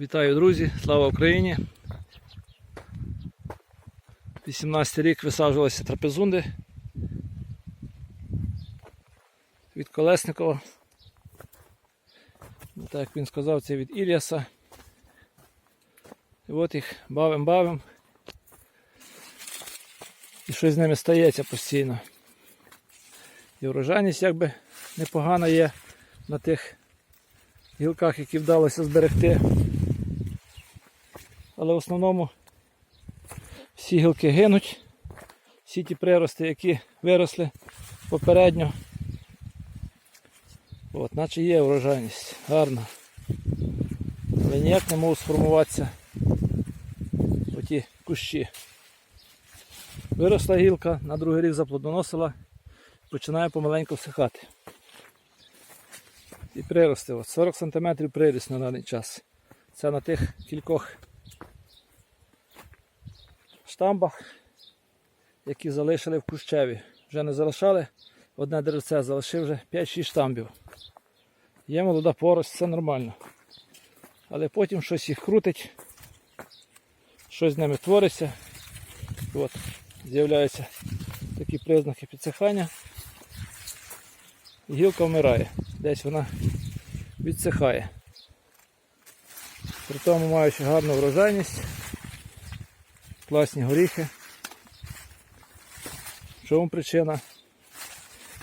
Вітаю, друзі! Слава Україні! 18 рік висаджувалися трапезунди від Колесникова. Ну, Так як він сказав, це від Іліаса. І от їх бавим-бавим. І щось з ними стається постійно. І врожайність якби непогана є на тих гілках, які вдалося зберегти. Але в основному всі гілки гинуть, всі ті прирости, які виросли попередньо. От, наче є врожайність, гарна. Але ніяк не можуть сформуватися оті кущі. Виросла гілка, на другий рік заплодоносила, починає помаленьку всихати. І прирости. От 40 см приріс на даний час. Це на тих кількох штамбах, які залишили в Кущеві. Вже не залишали одне деревце, залишив вже 5-6 штамбів. Є молода порость, все нормально. Але потім щось їх крутить, щось з ними твориться. От, з'являються такі признаки підсихання. Гілка вмирає. Десь вона відсихає. При тому маючи гарну врожайність, класні горіхи. В чому причина?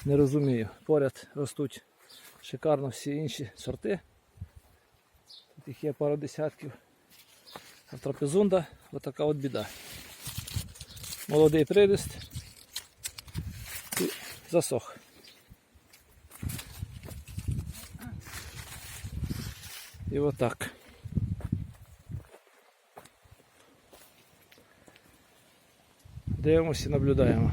Не розумію. Поряд ростуть шикарно всі інші сорти. Тут їх є пару десятків. А трапезунда отака от біда. Молодий приріст і засох. І отак. Дивимося і наблюдаємо.